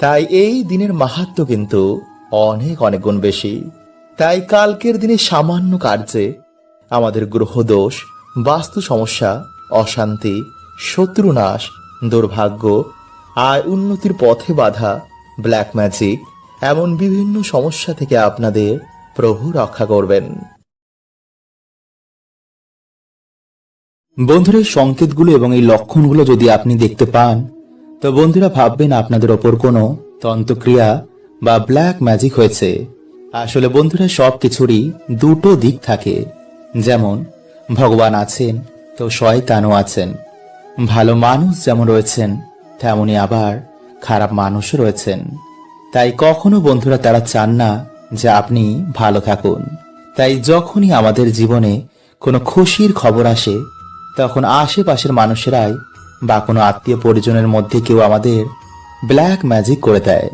তাই এই দিনের মাহাত্ম কিন্তু অনেক অনেক গুণ বেশি। তাই কালকের দিনে সামান্য কার্যে আমাদের গ্রহদোষ বাস্তু সমস্যা, অশান্তি শত্রুনাশ দুর্ভাগ্য, আয় উন্নতির পথে বাধা ব্ল্যাক ম্যাজিক এমন বিভিন্ন সমস্যা থেকে আপনাদের প্রভু রক্ষা করবেন। বন্ধুরা সংকেতগুলো এবং এই লক্ষণগুলো যদি আপনি দেখতে পান তো বন্ধুরা, ভাববেন আপনাদের ওপর কোনো তন্ত্রক্রিয়া বা ব্ল্যাক ম্যাজিক হয়েছে। আসলে বন্ধুরা সব কিছুরই দুটো দিক থাকে। যেমন, ভগবান আছেন, তো শয়তানও আছেন। ভালো মানুষ যেমন রয়েছেন, তেমনি আবার খারাপ মানুষও রয়েছেন। তাই কখনো বন্ধুরা তারা চান না যে আপনি ভালো থাকুন। তাই যখনই আমাদের জীবনে কোনো খুশির খবর আসে, তখন আশেপাশের মানুষেরাই বা কোনো আত্মীয় পরিজনের মধ্যে কেউ আমাদের ব্ল্যাক ম্যাজিক করে দেয়।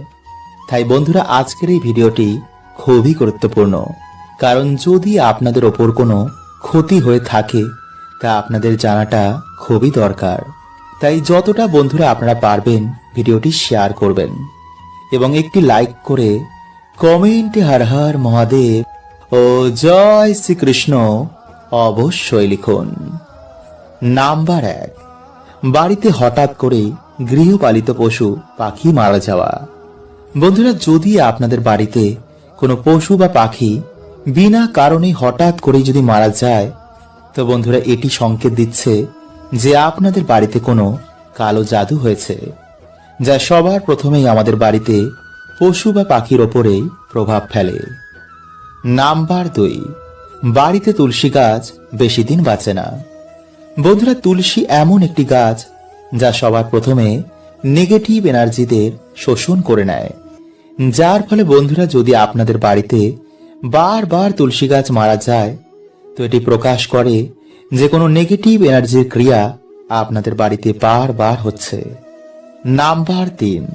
তাই বন্ধুরা, আজকের এই ভিডিওটি খুবই গুরুত্বপূর্ণ। কারণ যদি আপনাদের ওপর কোনো ক্ষতি হয়ে থাকে, তা আপনাদের জানাটা খুবই দরকার। তাই যতটা বন্ধুরা আপনারা পারবেন ভিডিওটি শেয়ার করবেন এবং একটি লাইক করে কমেন্টে হর হর মহাদেব ও জয় শ্রীকৃষ্ণ অবশ্যই লিখুন। নাম্বার এক। বাড়িতে হঠাৎ করে গৃহপালিত পশু পাখি মারা যাওয়া। বন্ধুরা, যদি আপনাদের বাড়িতে কোনো পশু বা পাখি বিনা কারণে হঠাৎ করে যদি মারা যায়, তো বন্ধুরা, এটি সংকেত দিচ্ছে যে আপনাদের বাড়িতে কোনো কালো জাদু হয়েছে, যা সবার প্রথমেই আমাদের বাড়িতে পশু বা পাখির ওপরেই প্রভাব ফেলে। নাম্বার দুই, বাড়িতে তুলসী গাছ বেশি দিন বাঁচে না। বন্ধুরা, তুলসী এমন একটি গাছ যা সবার প্রথমে নেগেটিভ এনার্জিদের শোষণ করে নেয়। যার ফলে বন্ধুরা, যদি আপনাদের বাড়িতে বারবার তুলসী গাছ মারা যায়, তো এটি প্রকাশ করে যে কোনো নেগেটিভ এনার্জির ক্রিয়া আপনাদের বাড়িতে বারবার হচ্ছে। নাম্বার তিন,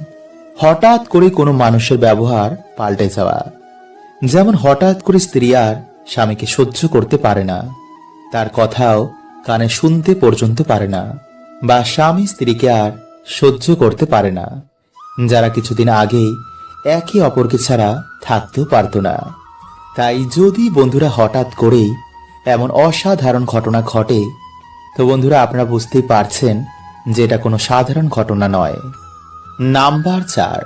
হঠাৎ করে কোনো মানুষের ব্যবহার পাল্টে যাওয়া। যেমন হঠাৎ করে স্ত্রী আর স্বামীকে সহ্য করতে পারে না। তার কথাও কানে শুনতে পর্যন্ত পারে না, বা স্বামী স্ত্রীকে আর সহ্য করতে পারে না। যারা কিছুদিন আগেই একে অপরকে ছাড়া থাকতেও পারত না। তাই যদি বন্ধুরা হঠাৎ করেই এমন অসাধারণ ঘটনা ঘটে, তো বন্ধুরা আপনারা বুঝতেই পারছেন যে এটা কোনো সাধারণ ঘটনা নয়। নাম্বার চার,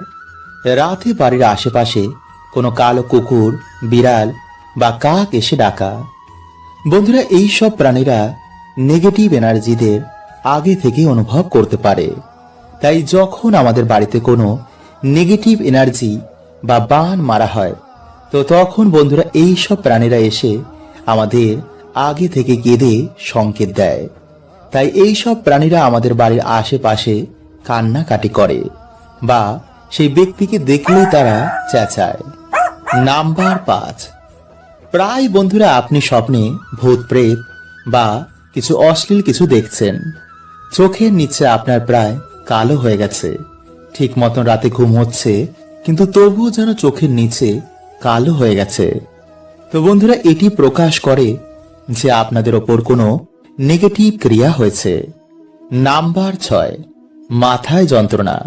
রাতে বাড়ির আশেপাশে কোনো কালো কুকুর, বিড়াল বা কাক এসে ডাকা। বন্ধুরা এই সব প্রাণীরা নেগেটিভ এনার্জিদের আগে থেকে অনুভব করতে পারে। তাই যখন আমাদের বাড়িতে কোনো নেগেটিভ এনার্জি বা বান মারা হয়, তো তখন বন্ধুরা এই সব প্রাণীরা এসে আমাদের আগে থেকে কেঁদে সংকেত দেয়। তাই এই সব প্রাণীরা আমাদের বাড়ির আশেপাশে কান্নাকাটি করে বা সেই ব্যক্তিকে দেখলেই তারা চেঁচায়। নাম্বার পাঁচ। প্রায় বন্ধুরা, আপনি স্বপ্নে ভূত, প্রেত বা কিছু অশ্লীল কিছু দেখছেন। চোখের নিচে আপনার প্রায় কালো হয়ে গেছে। ঠিক মতন রাতে ঘুম হচ্ছে, কিন্তু তবুও যেন চোখের নিচে কালো হয়ে গেছে। তো বন্ধুরা, এটি প্রকাশ করে যে আপনাদের ওপর কোনো নেগেটিভ ক্রিয়া হয়েছে। নাম্বার ছয়, মাথায় যন্ত্রণা।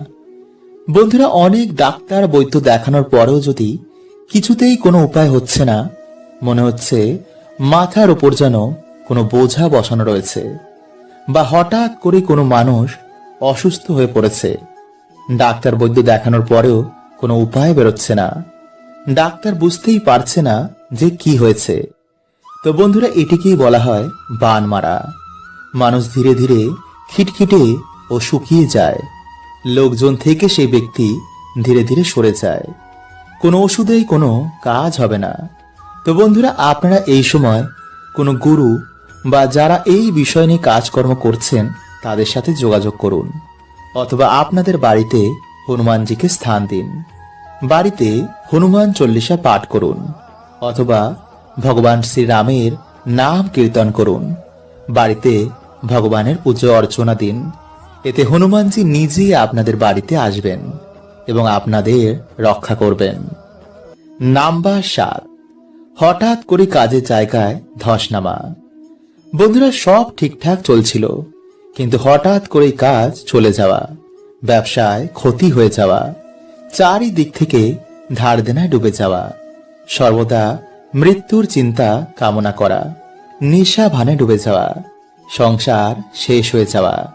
বন্ধুরা, অনেক ডাক্তার বৈদ্য দেখানোর পরেও যদি কিছুতেই কোনো উপায় হচ্ছে না, মনে হচ্ছে মাথার ওপর যেন কোনো বোঝা বসানো রয়েছে বা হঠাৎ করে কোনো মানুষ অসুস্থ হয়ে পড়েছে। ডাক্তার বৈদ্য দেখানোর পরেও কোনো উপায় বেরোচ্ছে না। ডাক্তার বুঝতেই পারছে না যে কি হয়েছে। তো বন্ধুরা, এটিকেই বলা হয় বান মারা মানুষ ধীরে ধীরে খিটখিটে ও শুকিয়ে যায়। লোকজন থেকে সেই ব্যক্তি ধীরে ধীরে সরে যায়। কোনো ওষুধেই কোনো কাজ হবে না। তো বন্ধুরা, আপনারা এই সময় কোনো গুরু বা যারা এই বিষয় নিয়ে কাজকর্ম করছেন, তাদের সাথে যোগাযোগ করুন। অথবা আপনাদের বাড়িতে হনুমানজিকে স্থান দিন। বাড়িতে হনুমান চল্লিশা পাঠ করুন। অথবা ভগবান শ্রীরামের নাম কীর্তন করুন। বাড়িতে ভগবানের পুজো অর্চনা দিন। এতে হনুমানজি নিজেই আপনাদের বাড়িতে আসবেন এবং আপনাদের রক্ষা করবেন। নাম্বার সাত। হঠাৎ করে কাজের জায়গায় ধস নামা বন্ধুরা সব ঠিকঠাক চলছিল। কিন্তু হঠাৎ করে কাজ চলে যাওয়া, ব্যবসায় ক্ষতি হয়ে যাওয়া, চারিদিক থেকে ধার দেনায় ডুবে যাওয়া, সর্বদা মৃত্যুর চিন্তা কামনা করা, নেশা ভানে ডুবে যাওয়া, সংসার শেষ হয়ে যাওয়া।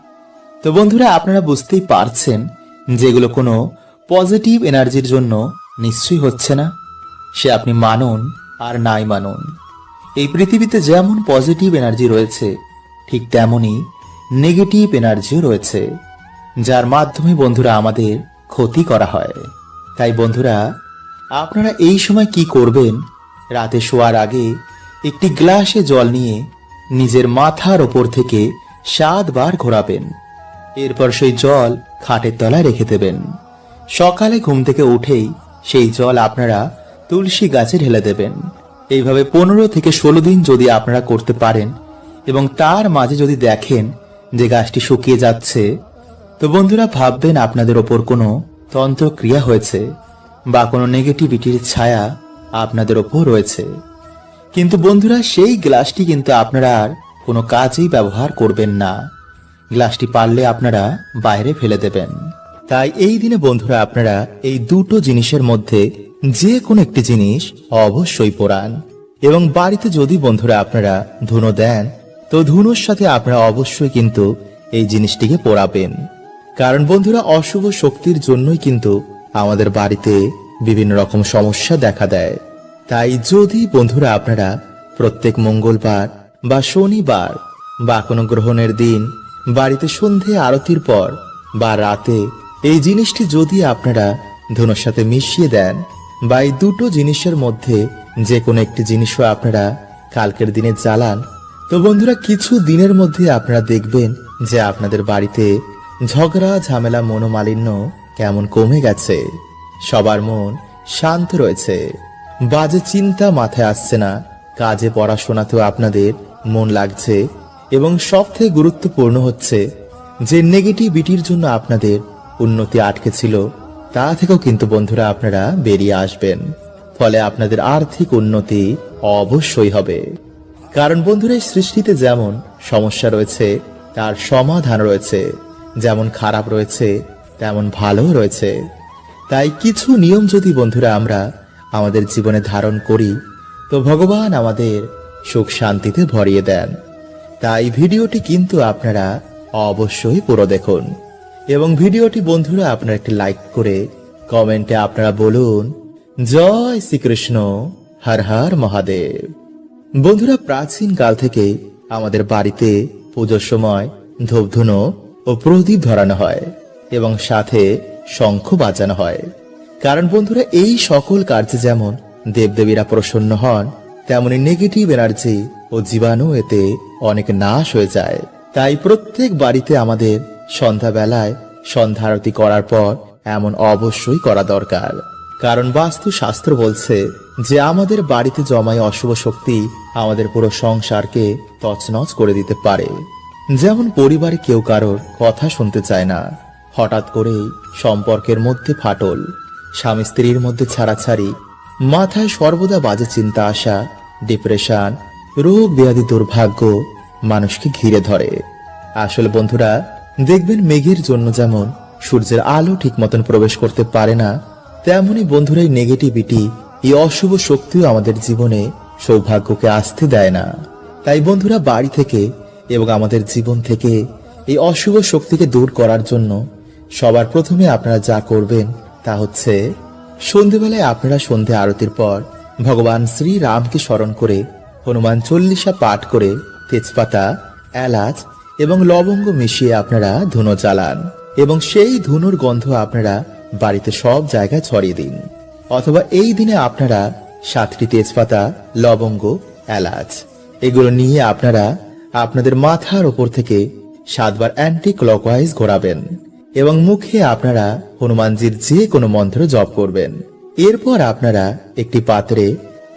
তো বন্ধুরা, আপনারা বুঝতেই পারছেন যেগুলো কোনো পজিটিভ এনার্জির জন্য নিশ্চয়ই হচ্ছে না। সে আপনি মানুন আর নাই মানুন। এই পৃথিবীতে যেমন পজিটিভ এনার্জি রয়েছে, ঠিক তেমনই নেগেটিভ এনার্জিও রয়েছে, যার মাধ্যমে বন্ধুরা আমাদের ক্ষতি করা হয়। তাই বন্ধুরা, আপনারা এই সময় কি করবেন? রাতে শোয়ার আগে একটি গ্লাসে জল নিয়ে নিজের মাথার ওপর থেকে সাতবার ঘোরাবেন। এরপর সেই জল খাটের তলায় রেখে দেবেন। সকালে ঘুম থেকে উঠেই সেই জল আপনারা তুলসী গাছে ঢেলে দেবেন। এইভাবে পনেরো থেকে ষোলো দিন যদি আপনারা করতে পারেন এবং তার মাঝে যদি দেখেন যে গাছটি শুকিয়ে যাচ্ছে, তো বন্ধুরা ভাববেন আপনাদের ওপর কোনো তন্ত্রক্রিয়া হয়েছে বা কোনো নেগেটিভিটির ছায়া আপনাদের ওপর রয়েছে। কিন্তু বন্ধুরা সেই গ্লাসটি কিন্তু আপনারা আর কোনো কাজেই ব্যবহার করবেন না। গ্লাসটি পারলে আপনারা বাইরে ফেলে দেবেন। তাই এই দিনে বন্ধুরা আপনারা এই দুটো জিনিসের মধ্যে যে কোনো একটি জিনিস অবশ্যই পোড়ান। এবং বাড়িতে যদি বন্ধুরা আপনারা ধুনো দেন, তো ধুনোর সাথে আপনারা অবশ্যই কিন্তু এই জিনিসটিকে পোড়াবেন। কারণ বন্ধুরা, অশুভ শক্তির জন্যই কিন্তু আমাদের বাড়িতে বিভিন্ন রকম সমস্যা দেখা দেয়। তাই যদি বন্ধুরা আপনারা প্রত্যেক মঙ্গলবার বা শনিবার বা কোনো গ্রহণের দিন বাড়িতে সন্ধে আরতির পর বা রাতে এই জিনিসটি যদি আপনারা ধনুর সাথে মিশিয়ে দেন বা এই দুটো জিনিসের মধ্যে যে কোনো একটি জিনিসও আপনারা কালকের দিনে জ্বালান। তো বন্ধুরা, কিছু দিনের মধ্যে আপনারা দেখবেন যে আপনাদের বাড়িতে ঝগড়া, ঝামেলা, মনোমালিন্য কেমন কমে গেছে। সবার মন শান্ত রয়েছে। বাজে চিন্তা মাথায় আসছে না। কাজে পড়াশোনাতেও আপনাদের মন লাগছে এবং সবথেকে গুরুত্বপূর্ণ হচ্ছে যে নেগেটিভিটির জন্য আপনাদের উন্নতি আটকে ছিল। তা থেকেও কিন্তু বন্ধুরা আপনারা বেরিয়ে আসবেন। ফলে আপনাদের আর্থিক উন্নতি অবশ্যই হবে। কারণ বন্ধুরা, এই সৃষ্টিতে যেমন সমস্যা রয়েছে, তার সমাধান রয়েছে। যেমন খারাপ রয়েছে, তেমন ভালো রয়েছে। তাই কিছু নিয়ম যদি বন্ধুরা আমরা আমাদের জীবনে ধারণ করি, তো ভগবান আমাদের সুখ শান্তিতে ভরিয়ে দেন। তাই ভিডিওটি কিন্তু আপনারা অবশ্যই পুরো দেখুন। এবং ভিডিওটি বন্ধুরা আপনারা একটি লাইক করে কমেন্টে আপনারা বলুন, জয় শ্রীকৃষ্ণ, হর হর মহাদেব। বন্ধুরা, প্রাচীন কাল থেকে আমাদের বাড়িতে পুজোর সময় ধূপধুনো ও প্রদীপ ধরানো হয় এবং সাথে শঙ্খ বাজানো হয়। কারণ বন্ধুরা, এই সকল কার্যে যেমন দেবদেবীরা প্রসন্ন হন, তেমনি নেগেটিভ এনার্জি ও জীবাণু এতে অনেক নাশ হয়ে যায়। তাই প্রত্যেক বাড়িতে আমাদের সন্ধ্যাবেলায় সন্ধ্যা আরতি করার পর এমন অবশ্যই করা দরকার। কারণ বাস্তু শাস্ত্র বলছে যে আমাদের বাড়িতে জমায় অশুভ শক্তি আমাদের পুরো সংসারকে তছনছ করে দিতে পারে। যেমন পরিবারে কেউ কারোর কথা শুনতে চায় না। হঠাৎ করেই সম্পর্কের মধ্যে ফাটল। স্বামী স্ত্রীর মধ্যে ছাড়াছাড়ি। মাথায় সর্বদা বাজে চিন্তা আসা ডিপ্রেশন রোগ ব্যাধি দুর্ভাগ্য মানুষকে ঘিরে ধরে। আসলে বন্ধুরা দেখবেন মেঘের জন্য যেমন সূর্যের আলো ঠিক মতন প্রবেশ করতে পারে না, তেমনি বন্ধুরা এই নেগেটিভিটি এই অশুভ শক্তিও আমাদের জীবনে সৌভাগ্যকে আসতে দেয় না। তাই বন্ধুরা, বাড়ি থেকে এবং আমাদের জীবন থেকে এই অশুভ শক্তিকে দূর করার জন্য সবার প্রথমে আপনারা যা করবেন তা হচ্ছে, সন্ধেবেলায় আপনারা সন্ধে আরতির পর ভগবান শ্রী রামকে স্মরণ করে হনুমান চল্লিশা পাঠ করে তেজপাতা, এলাচ এবং লবঙ্গ মিশিয়ে আপনারা ধুনো জ্বালান এবং সেই ধুনোর গন্ধ আপনারা বাড়িতে সব জায়গায় ছড়িয়ে দিন। অথবা এই দিনে আপনারা সাতটি তেজপাতা, লবঙ্গ, এলাচ, এগুলো নিয়ে আপনারা আপনাদের মাথার ওপর থেকে সাতবার অ্যান্টি ক্লকওয়াইজ ঘোরাবেন এবং মুখে আপনারা হনুমানজির যে কোনো মন্ত্র জপ করবেন। এরপর আপনারা একটি পাত্রে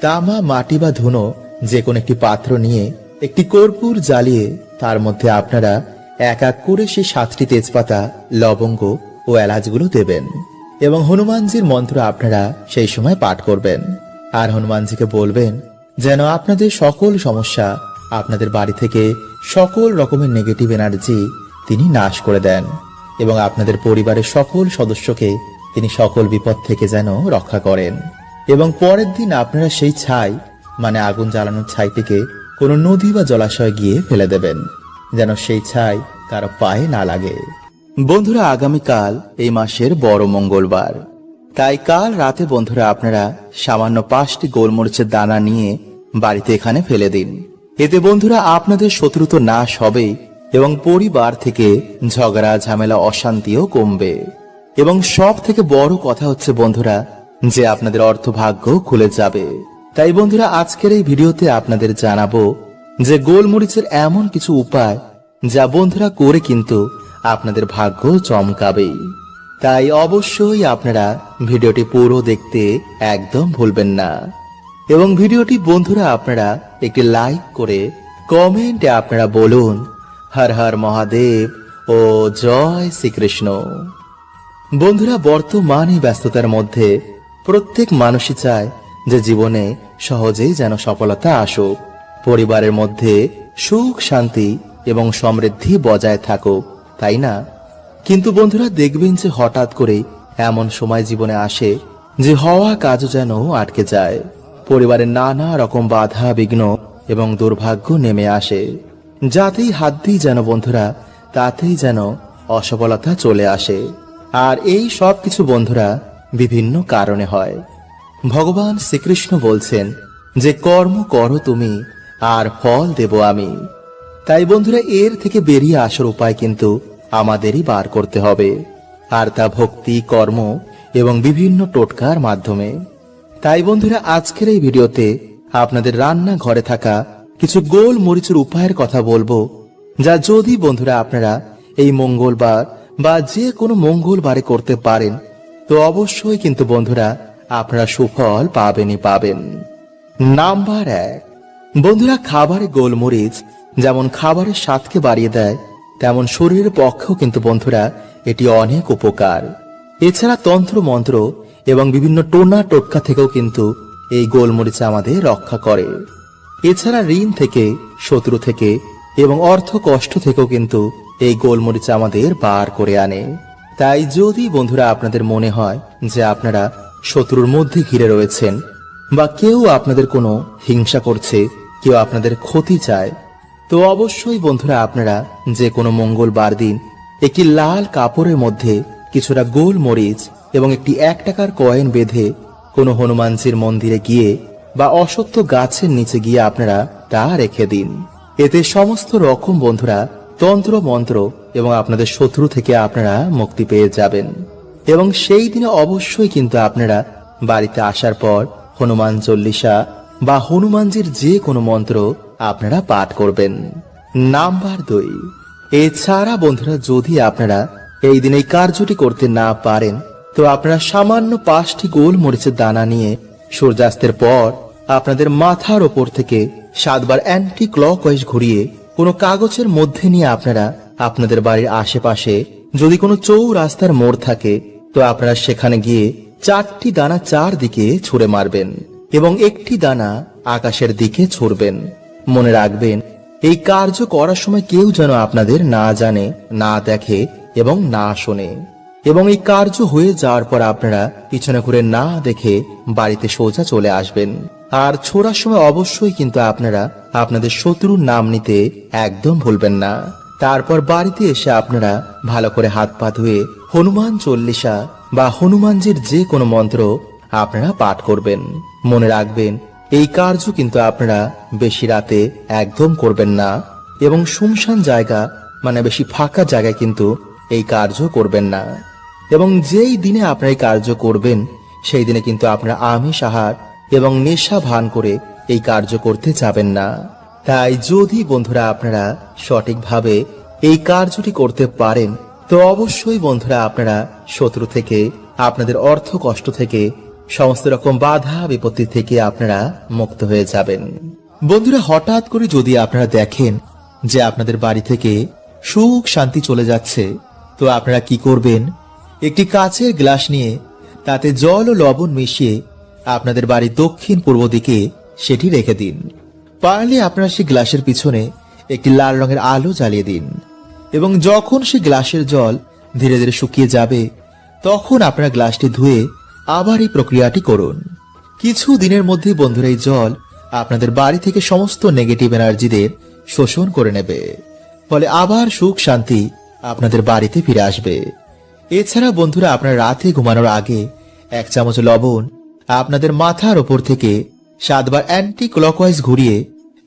তামা, মাটি বা ধুনো যে কোনো একটি পাত্র নিয়ে একটি কর্পূর জ্বালিয়ে তার মধ্যে আপনারা এক এক করে সেই সাতটি তেজপাতা, লবঙ্গ ও এলাচগুলো দেবেন এবং হনুমানজির মন্ত্র আপনারা সেই সময় পাঠ করবেন। আর হনুমানজিকে বলবেন, যেন আপনাদের সকল সমস্যা আপনাদের বাড়ি থেকে সকল রকমের নেগেটিভ এনার্জি তিনি নাশ করে দেন এবং আপনাদের পরিবারের সকল সদস্যকে তিনি সকল বিপদ থেকে যেন রক্ষা করেন। এবং পরের দিন আপনারা সেই ছাই মানে আগুন জ্বালানোর ছাইটিকে কোনো নদী বা জলাশয়ে গিয়ে ফেলে দেবেন, যেন সেই ছাই কারও পায়ে না লাগে। বন্ধুরা, আগামীকাল এই মাসের বড় মঙ্গলবার। তাই কাল রাতে বন্ধুরা, আপনারা সামান্য পাঁচটি গোলমরিচের দানা নিয়ে বাড়িতে এখানে ফেলে দিন। এতে বন্ধুরা, আপনাদের শত্রু তো নাশ হবে এবং পরিবার থেকে ঝগড়া, ঝামেলা, অশান্তিও কমবে। এবং সব থেকে বড় কথা হচ্ছে বন্ধুরা, যে আপনাদের অর্থভাগ্য খুলে যাবে। তাই বন্ধুরা, আজকের এই ভিডিওতে আপনাদের জানাব যে গোলমরিচের এমন কিছু উপায় যা বন্ধুরা করে কিন্তু আপনাদের ভাগ্য চমকাবেই তাই অবশ্যই আপনারা ভিডিওটি পুরো দেখতে একদম ভুলবেন না। এবং ভিডিওটি বন্ধুরা, আপনারা একটি লাইক করে কমেন্টে আপনারা বলুন, হর হর মহাদেব ও জয় শ্রীকৃষ্ণ। বন্ধুরা, বর্তমানে ব্যস্ততার মধ্যে প্রত্যেক মানুষই চায় যে জীবনে সহজেই যেন সফলতা আসুক, পরিবারের মধ্যে সুখ, শান্তি এবং সমৃদ্ধি বজায় থাকুক, তাই না? কিন্তু বন্ধুরা দেখবেন যে হঠাৎ করে এমন সময় জীবনে আসে যে হওয়া কাজও যেন আটকে যায়। পরিবারের নানা রকম বাধা, বিঘ্ন এবং দুর্ভাগ্য নেমে আসে। যাতেই হাত দিই যেন বন্ধুরা, তাতেই যেন অসফলতা চলে আসে। আর এই সব কিছু বন্ধুরা বিভিন্ন কারণে হয়। ভগবান শ্রীকৃষ্ণ বলছেন যে কর্ম করো তুমি, আর ফল দেব আমি। তাই বন্ধুরা, এর থেকে বেরিয়ে আসার উপায় কিন্তু আমাদেরই বার করতে হবে। আর তা ভক্তি, কর্ম এবং বিভিন্ন টোটকার মাধ্যমে। তাই বন্ধুরা, আজকের এই ভিডিওতে আপনাদের রান্না ঘরে থাকা কিছু গোল মরিচের উপায়ের কথা বলব, যা যদি বন্ধুরা আপনারা এই মঙ্গলবার বা যে কোনো মঙ্গলবারে করতে পারেন, তো অবশ্যই কিন্তু বন্ধুরা আপনারা সুফল পাবেনই পাবেন। নাম্বার এক, বন্ধুরা খাবারে গোলমরিচ যেমন খাবারের স্বাদকে বাড়িয়ে দেয়, তেমন শরীরের পক্ষেও কিন্তু বন্ধুরা এটি অনেক উপকার। এছাড়া তন্ত্র মন্ত্র এবং বিভিন্ন টোনা টোটকা থেকেও কিন্তু এই গোলমরিচ আমাদের রক্ষা করে। এছাড়া ঋণ থেকে, শত্রু থেকে এবং অর্থ কষ্ট থেকেও কিন্তু এই গোলমরিচ আমাদের বার করে আনে। তাই যদি বন্ধুরা আপনাদের মনে হয় যে আপনারা শত্রুর মধ্যে ঘিরে রয়েছেন। বা কেউ আপনাদের কোনো হিংসা করছে, কেউ আপনাদের ক্ষতি চায়, তো অবশ্যই বন্ধুরা আপনারা যে কোনো মঙ্গলবার দিন একটি লাল কাপড়ের মধ্যে কিছুটা গোল মরিচ এবং একটি এক টাকার কয়েন বেঁধে কোনো হনুমানজির মন্দিরে গিয়ে বা অসত্য গাছের নিচে গিয়ে আপনারা তা রেখে দিন। এতে সমস্ত রকম বন্ধুরা তন্ত্র মন্ত্র এবং আপনাদের শত্রু থেকে আপনারা মুক্তি পেয়ে যাবেন। এবং সেই দিনে অবশ্যই কিন্তু আপনারা বাড়িতে আসার পর হনুমান চল্লিশা বা হনুমানজির যে কোনো মন্ত্র আপনারা পাঠ করবেন। নাম্বার দুই। এছাড়া বন্ধুরা, যদি আপনারা এই দিন এই কার্যটি করতে না পারেন, তো আপনারা সামান্য পাঁচটি গোল মরিচের দানা নিয়ে সূর্যাস্তের পর আপনাদের মাথার ওপর থেকে সাতবার অ্যান্টি ক্লক ক্লকওয়াইজ ঘুরিয়ে কোনো কাগজের মধ্যে নিয়ে আপনারা আপনাদের বাড়ির আশেপাশে যদি কোনো চৌ রাস্তার মোড় থাকে তো আপনারা সেখানে গিয়ে চারটি দানা চারদিকে ছুঁড়ে মারবেন এবং একটি দানা আকাশের দিকে ছুড়বেন। মনে রাখবেন, এই কার্য করার সময় কেউ যেন আপনাদের না জানে, না দেখে এবং না শোনে। এবং এই কার্য হয়ে যাওয়ার পর আপনারা পিছনে ঘুরে না দেখে বাড়িতে সোজা চলে আসবেন। আর ছোড়ার সময় অবশ্যই কিন্তু আপনারা আপনাদের শত্রুর নাম নিতে একদম ভুলবেন না। তারপর বাড়িতে এসে আপনারা ভালো করে হাত পা ধুয়ে হনুমান চল্লিশা বা হনুমানজির যে কোনো মন্ত্র আপনারা পাঠ করবেন। মনে রাখবেন, এই কার্য কিন্তু আপনারা বেশি রাতে একদম করবেন না এবং শুনশান জায়গা মানে বেশি ফাঁকা জায়গায় কিন্তু এই কার্য করবেন না। এবং যেই দিনে আপনারা এই কার্য করবেন, সেই দিনে কিন্তু আপনারা আমিষ আহার এবং নেশা ভান করে এই কার্য করতে যাবেন না। তাই যদি বন্ধুরা আপনারা সঠিকভাবে এই কার্যটি করতে পারেন, তো অবশ্যই বন্ধুরা আপনারা শত্রু থেকে, আপনাদের অর্থ কষ্ট থেকে, সমস্ত রকম বাধা বিপত্তি থেকে আপনারা মুক্ত হয়ে যাবেন। বন্ধুরা, হঠাৎ করে যদি আপনারা দেখেন যে আপনাদের বাড়ি থেকে সুখ শান্তি চলে যাচ্ছে, তো আপনারা কি করবেন? একটি কাচের গ্লাস নিয়ে তাতে জল ও লবণ মিশিয়ে আপনাদের বাড়ির দক্ষিণ পূর্ব দিকে সেটি রেখে দিন। পারলে আপনারা সেই গ্লাসের পিছনে একটি লাল রঙের আলো জ্বালিয়ে দিন। এবং যখন সেই গ্লাসের জল ধীরে ধীরে শুকিয়ে যাবে, তখন আপনারা গ্লাসটি ধুয়ে আবার এই প্রক্রিয়াটি করুন। কিছু দিনের মধ্যে বন্ধুরা এই জল আপনাদের বাড়ি থেকে সমস্ত নেগেটিভ এনার্জিদের শোষণ করে নেবে। ফলে আবার সুখ শান্তি আপনাদের বাড়িতে ফিরে আসবে। এছাড়া বন্ধুরা আপনার রাতে ঘুমানোর আগে এক চামচ লবণ আপনাদের মাথার ওপর থেকে সাতবার অ্যান্টি ক্লকওয়াইজ ঘুরিয়ে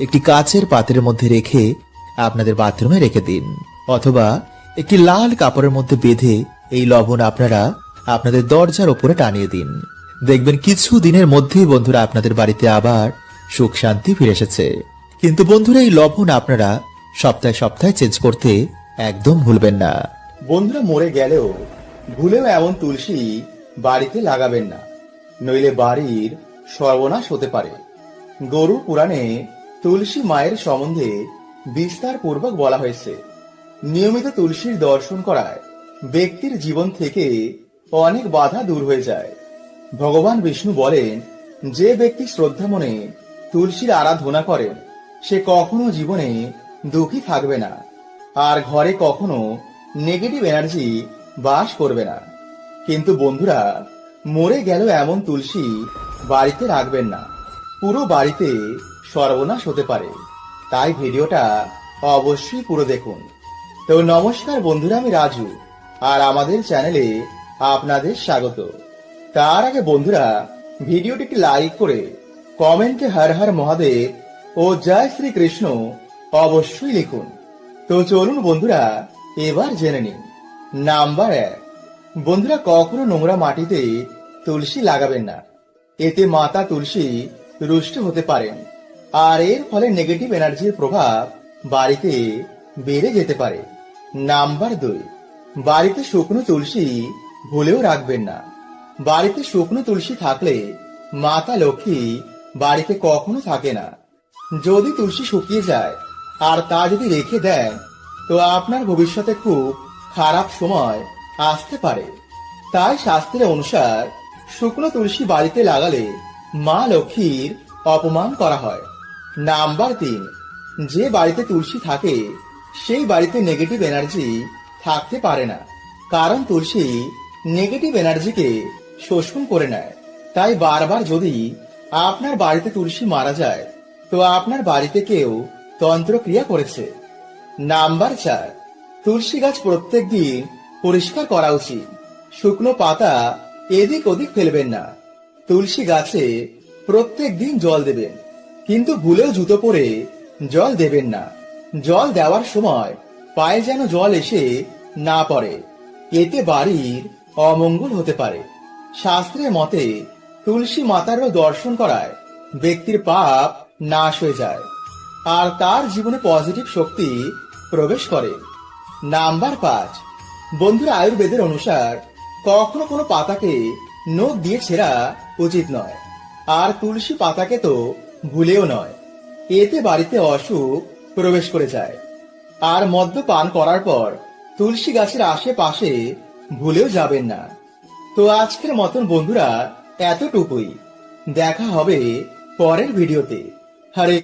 একটি কাচের পাত্রের মধ্যে রেখে আপনাদের বাথরুমে রেখে দিন। অথবা একটি লাল কাপড়ের মধ্যে বেঁধে এই লবণ আপনারা আপনাদের দরজার ওপরে টানিয়ে দিন। দেখবেন কিছু দিনের মধ্যেই বন্ধুরা আপনাদের বাড়িতে আবার সুখ শান্তি ফিরে এসেছে। কিন্তু বন্ধুরা, এই লবণ আপনারা সপ্তাহে সপ্তাহে চেঞ্জ করতে একদম ভুলবেন না। বন্ধুরা, মরে গেলেও, ভুলেও এমন তুলসী বাড়িতে লাগাবেন না। নইলে বাড়ির সর্বনাশ হতে পারে। গরু পুরাণে তুলসী মায়ের সম্বন্ধে বিস্তার পূর্বক বলা হয়েছে। নিয়মিত তুলসীর দর্শন করায় ব্যক্তির জীবন থেকে অনেক বাধা দূর হয়ে যায়। ভগবান বিষ্ণু বলেন, যে ব্যক্তি শ্রদ্ধা মনে তুলসীর আরাধনা করেন সে কখনো জীবনে দুঃখী থাকবে না। আর ঘরে কখনো নেগেটিভ এনার্জি বাস করবে না। কিন্তু বন্ধুরা, মরে গেল এমন তুলসী বাড়িতে রাখবেন না। পুরো বাড়িতে সর্বনাশ হতে পারে। তাই ভিডিওটা অবশ্যই পুরো দেখুন। তো নমস্কার বন্ধুরা, আমি রাজু, আর আমাদের চ্যানেলে আপনাদের স্বাগত। তার আগে বন্ধুরা ভিডিওটিকে লাইক করে কমেন্টে হর হর মহাদেব ও জয় শ্রী কৃষ্ণ অবশ্যই লিখুন। তো চলুন বন্ধুরা, এবার জেনে নিন নাম্বার এক, বন্ধুরা, কখনো নোংরা মাটিতে তুলসী লাগাবেন না। এতে মাতা তুলসী রুষ্ট হতে পারেন। আর এর ফলে নেগেটিভ এনার্জির প্রভাব বাড়িতে বেড়ে যেতে পারে। নাম্বার দুই, বাড়িতে শুকনো তুলসী ভুলেও রাখবেন না। বাড়িতে শুকনো তুলসী থাকলে মাতা লক্ষ্মী বাড়িতে কখনো থাকে না। যদি তুলসী শুকিয়ে যায় আর তা যদি রেখে দেন, তো আপনার ভবিষ্যতে খুব খারাপ সময় আসতে পারে। তাই শাস্ত্রের অনুসার শুকনো তুলসী বাড়িতে লাগালে মা লক্ষ্মীর অপমান করা হয়। নাম্বার তিন। যে বাড়িতে তুলসী থাকে, সেই বাড়িতে নেগেটিভ এনার্জি থাকতে পারে না। কারণ তুলসী নেগেটিভ এনার্জিকে শোষণ করে নেয়। তাই বারবার যদি আপনার বাড়িতে তুলসী মারা যায়, তো আপনার বাড়িতে কেউ তন্ত্রক্রিয়া করেছে। নাম্বার চার। তুলসী গাছ প্রত্যেক দিন পরিষ্কার করা উচিত। শুকনো পাতা এদিক ওদিক ফেলবেন না। তুলসী গাছে প্রত্যেক দিন জল দেবেন। কিন্তু ভুলেও জুতো পরে জল দেবেন না। জল দেওয়ার সময় পায়ে যেন জল এসে না পড়ে। এতে বাড়ির অমঙ্গল হতে পারে। শাস্ত্রের মতে তুলসী মাতারও দর্শন করায় ব্যক্তির পাপ নাশ হয়ে যায় আর তার জীবনে পজিটিভ শক্তি প্রবেশ করে। নাম্বার পাঁচ। বন্ধুরা, আয়ুর্বেদের অনুসার কখনো কোনো পাতাকে নখ দিয়ে ছেঁড়া উচিত নয়। আর তুলসী পাতাকে তো ভুলেও নয়। এতে বাড়িতে অসুখ প্রবেশ করে যায়। আর মদ্য পান করার পর তুলসী গাছের আশেপাশে ভুলেও যাবেন না। তো আজকের মতন বন্ধুরা, এতটুকুই। দেখা হবে পরের ভিডিওতে। হরে